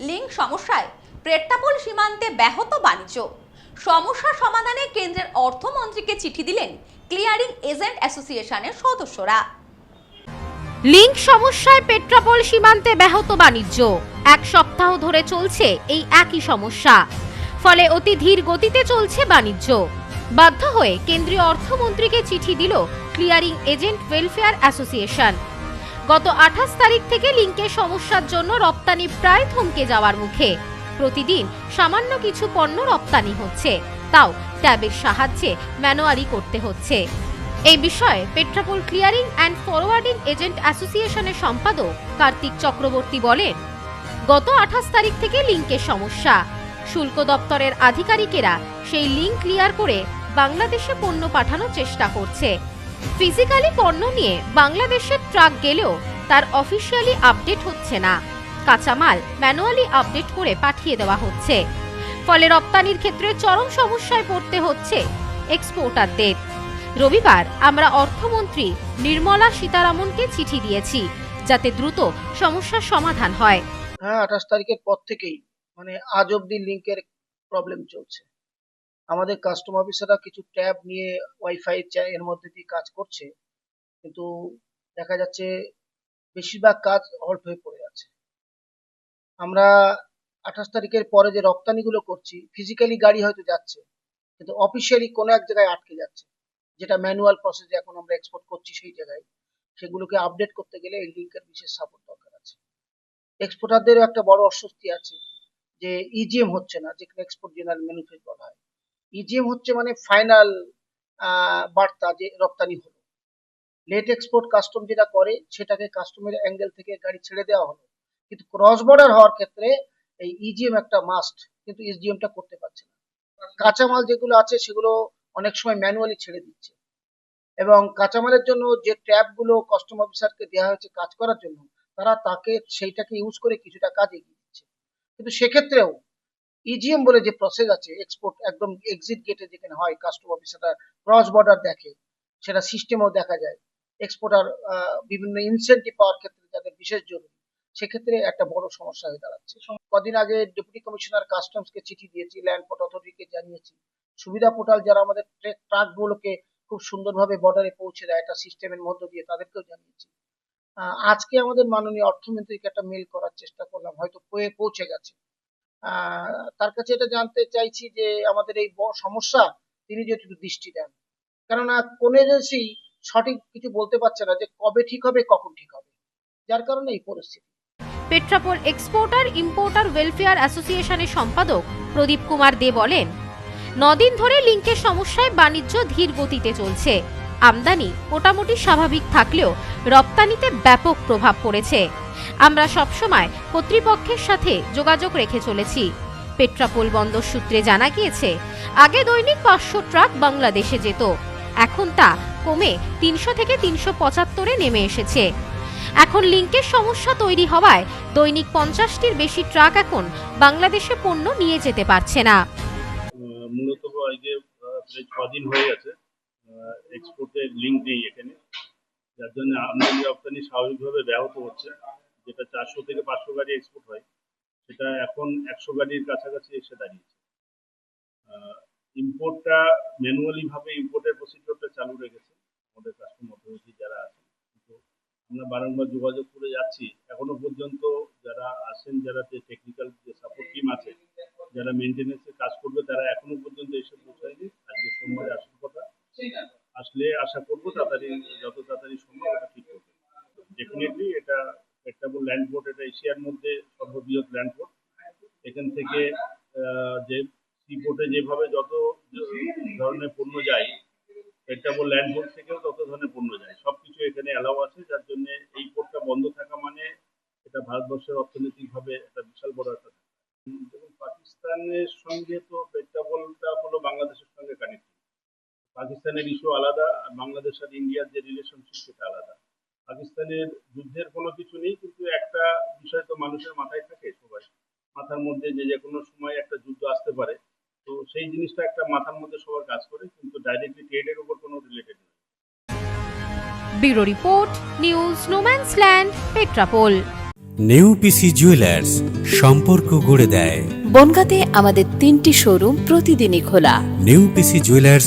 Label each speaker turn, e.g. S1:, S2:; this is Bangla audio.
S1: লিঙ্ক সমস্যায় প্রেট্টাপোল সীমান্তে ব্যাহত বাণিজ্য। সমস্যা সমাধানে কেন্দ্রের অর্থমন্ত্রীকে চিঠি দিলেন ক্লিয়ারিং এজেন্ট অ্যাসোসিয়েশনের সদস্যরা।
S2: লিঙ্ক সমস্যায় পেট্রাপোল সীমান্তে ব্যাহত বাণিজ্য। এক সপ্তাহ ধরে চলছে এই একই সমস্যা। ফলে অতি ধীর গতিতে চলছে বাণিজ্য। বাধ্য হয়ে কেন্দ্রীয় অর্থমন্ত্রীকে চিঠি দিল ক্লিয়ারিং এজেন্ট ওয়েলফেয়ার অ্যাসোসিয়েশন। গত আঠাশ তারিখ থেকে লিঙ্কের সমস্যার জন্য রপ্তানি প্রায় থমকে যাওয়ার মুখে। প্রতিদিন সামান্য কিছু পণ্য রপ্তানি হচ্ছে। তাও ট্যাবের সাহায্যে ম্যানুয়ারি করতে হচ্ছে। এই বিষয়ে Petrapole clearing and forwarding agent অ্যাসোসিয়েশনের সম্পাদক কার্তিক চক্রবর্তী বলেন, গত আঠাশ তারিখ থেকে লিঙ্কের সমস্যা। শুল্ক দপ্তরের আধিকারিকেরা সেই লিঙ্ক ক্লিয়ার করে বাংলাদেশে পণ্য পাঠানোর চেষ্টা করছে। ফিজিক্যালি পণ্য নিয়ে বাংলাদেশের ট্রাক গেলেও তার অফিসিয়ালি আপডেট হচ্ছে না। কাঁচামাল ম্যানুয়ালি আপডেট করে পাঠিয়ে দেওয়া হচ্ছে। ফলে রপ্তানির ক্ষেত্রে চরম সমস্যায় পড়তে হচ্ছে এক্সপোর্টারদের রবিবার আমরা অর্থমন্ত্রী নির্মলা সীতারামনকে চিঠি দিয়েছি, যাতে দ্রুত সমস্যার সমাধান হয়।
S3: হ্যাঁ আঠাশ তারিখের পর থেকেই মানে আজ অব্দি লিঙ্কের প্রবলেম চলছে। আমাদের কাস্টম অফিসাররা কিছু ট্যাব নিয়ে ওয়াইফাই এর মধ্যে দিয়ে কাজ করছে, কিন্তু দেখা যাচ্ছে বেশিরভাগ কাজ হল্ট হয়ে পড়ে আছে। আমরা আঠাশ তারিখের পরে যে রপ্তানিগুলো করছি ফিজিক্যালি গাড়ি হয়তো যাচ্ছে, কিন্তু অফিসিয়ালি কোনো এক জায়গায় আটকে যাচ্ছে। যেটা ম্যানুয়াল প্রসেসে এখন আমরা এক্সপোর্ট করছি সেই জায়গায়, সেগুলোকে আপডেট করতে গেলে এই লিঙ্কের বিশেষ সাপোর্ট দরকার আছে। এক্সপোর্টারদেরও একটা বড় অস্বস্তি আছে যে ইজিএম হচ্ছে না, যেখানে এক্সপোর্ট জেনারেল ম্যানুফ্যাক্ট বলা হয়। ইজিএম হচ্ছে মানে ফাইনাল বার্তা যে রপ্তানি হলো। লেট এক্সপোর্ট কাস্টম যেটা করে, সেটাকে কাস্টমের অ্যাঙ্গেল থেকে গাড়ি ছেড়ে দেওয়া হলো। কিন্তু ক্রস বর্ডার হওয়ার ক্ষেত্রে এই ইজিএম একটা মাস্ট কিন্তু ইজিএমটা করতে পারছে না। কাঁচামাল যেগুলো আছে, সেগুলো অনেক সময় ম্যানুয়ালি ছেড়ে দিচ্ছে। এবং কাঁচামালের জন্য যে ট্যাবগুলো কাস্টম অফিসারকে দেওয়া হয়েছে কাজ করার জন্য, তারা তাকে, সেইটাকে ইউজ করে কিছুটা কাজ এগিয়ে দিচ্ছে। কিন্তু সেক্ষেত্রেও ইজিএম বলে যে প্রসেস আছে এক্সপোর্ট একদম এক্সিট গেটে যেখানে হয় কাস্টম অফিসাররা ক্রস বর্ডার দেখে, সেটা সিস্টেমেও দেখা যায়। এক্সপোর্টার বিভিন্ন ইনসেন্টিভ পাওয়ার ক্ষেত্রে যাদের বিশেষ জরুরি, সেক্ষেত্রে একটা বড় সমস্যা হয়ে দাঁড়াচ্ছে। কদিন আগে ডেপুটি কমিশনার কাস্টমসকে চিঠি দিয়েছি ল্যান্ড পোর্ট অথরিটিকে জানিয়েছি। সুবিধা পোর্টাল যারা আমাদের ট্রাকগুলোকে খুব সুন্দরভাবে বর্ডারে পৌঁছে দেয়, একটা সিস্টেমের মধ্য দিয়ে তাদেরকেও জানিয়েছি। আজকে আমাদের মাননীয় অর্থমন্ত্রীকে একটা মেল করার চেষ্টা করলাম, হয়তো পৌঁছে গেছে। তার কাছে এটা জানতে চাইছি যে আমাদের এই সমস্যা তিনি একটু দৃষ্টি দেন। কেননা কোন এজেন্সি সঠিক কিছু বলতে পারছে না যে কবে ঠিক হবে, কখন ঠিক হবে। যার কারণে এই পরিস্থিতি।
S2: পেট্রাপোল এক্সপোর্টার, ইম্পোর্টার, ওয়েলফেয়ার অ্যাসোসিয়েশনের সম্পাদক প্রদীপ কুমার দে বলেন, নদিন ধরে লিঙ্কের সমস্যায় বাণিজ্য ধীর গতিতে চলছে। আমদানি মোটামুটি স্বাভাবিক থাকলেও রপ্তানিতে ব্যাপক প্রভাব পড়েছে। আমরা সবসময় কর্তৃপক্ষের সাথে যোগাযোগ রেখে চলেছি। পেট্রাপোল বন্দর সূত্রে জানা গিয়েছে, আগে দৈনিক পাঁচশো ট্রাক বাংলাদেশে যেত। এখন তা কমে তিনশো থেকে তিনশো পঁচাত্তরে নেমে এসেছে। এখন লিঙ্কের সমস্যা তৈরি হওয়ায় দৈনিক পঞ্চাশটির বেশি ট্রাক এখন বাংলাদেশে পণ্য নিয়ে যেতে পারছে না।
S4: মূলত আজকে প্রায় ছদিন হয়ে গেছে। এক্সপোর্টের লিঙ্ক নেই এখানে। যার জন্য আমদানি রপ্তানি স্বাভাবিকভাবে ব্যাহত হচ্ছে। যেটা চারশো থেকে পাঁচশো গাড়ি এক্সপোর্ট হয়, সেটা এখন একশো গাড়ির কাছাকাছি এসে দাঁড়িয়েছে। ইম্পোর্টটা ম্যানুয়ালি ভাবে ইম্পোর্টের প্রসিডিওরটা চালু রেখেছে আমাদের কাস্টম অথরিটি যারা আছেন। কিন্তু আমরা বারংবার যোগাযোগ করে যাচ্ছি। এখনও পর্যন্ত যারা আসেন যারা যে টেকনিক্যাল যে সাপোর্ট টিম আছে, যারা মেনটেন্যান্সের কাজ করবে, তারা এখনও পর্যন্ত এসে পৌঁছায়নি। আজকে সোমবারে আসলে তাড়াতাড়ি যত তাড়াতাড়ি সম্ভব এটা ঠিক করবে। ডেফিনেটলি এটা একটা ল্যান্ড পোর্ট এটা এশিয়ার মধ্যে সর্ববৃহৎ ল্যান্ড পোর্ট এখান থেকে যে সি পোর্টে যেভাবে যত ধরনের পণ্য যায় পেট্রাবল ল্যান্ড পোর্ট থেকেও তত ধরনের পণ্য যায়। সবকিছু এখানে অ্যালাউ আছে, যার জন্য এই পোর্টটা বন্ধ থাকা মানে এটা ভারতবর্ষের অর্থনৈতিকভাবে একটা বিশাল বড় একটা পাকিস্তানের সঙ্গে তো পেট্রাবলটা হলো বাংলাদেশের সঙ্গে কানেক্ট পাকিস্তানের ইস্যু আলাদা আর বাংলাদেশ আর ইন্ডিয়ার যে রিলেশনশিপ সেটা আলাদা। পাকিস্তানের যুদ্ধের কোনো কিছু নেই কিন্তু একটা বিষয় তো মানুষের মাথায় থাকে সবাই। মাথার মধ্যে যে যে কোনো সময় একটা যুদ্ধ আসতে পারে তো সেই জিনিসটা একটা মাথার মধ্যে সবার কাজ করে কিন্তু ডাইরেক্টলি ট্রেডের উপর কোনো রিলেটেড নেই
S2: bureau report news no man's land Petrapole.
S5: New PC jewellers সম্পর্ক গড়ে দেয়।
S6: বনগাঁতে আমাদের তিনটি শোরুম প্রতিদিনই খোলা।
S5: New PC jewellers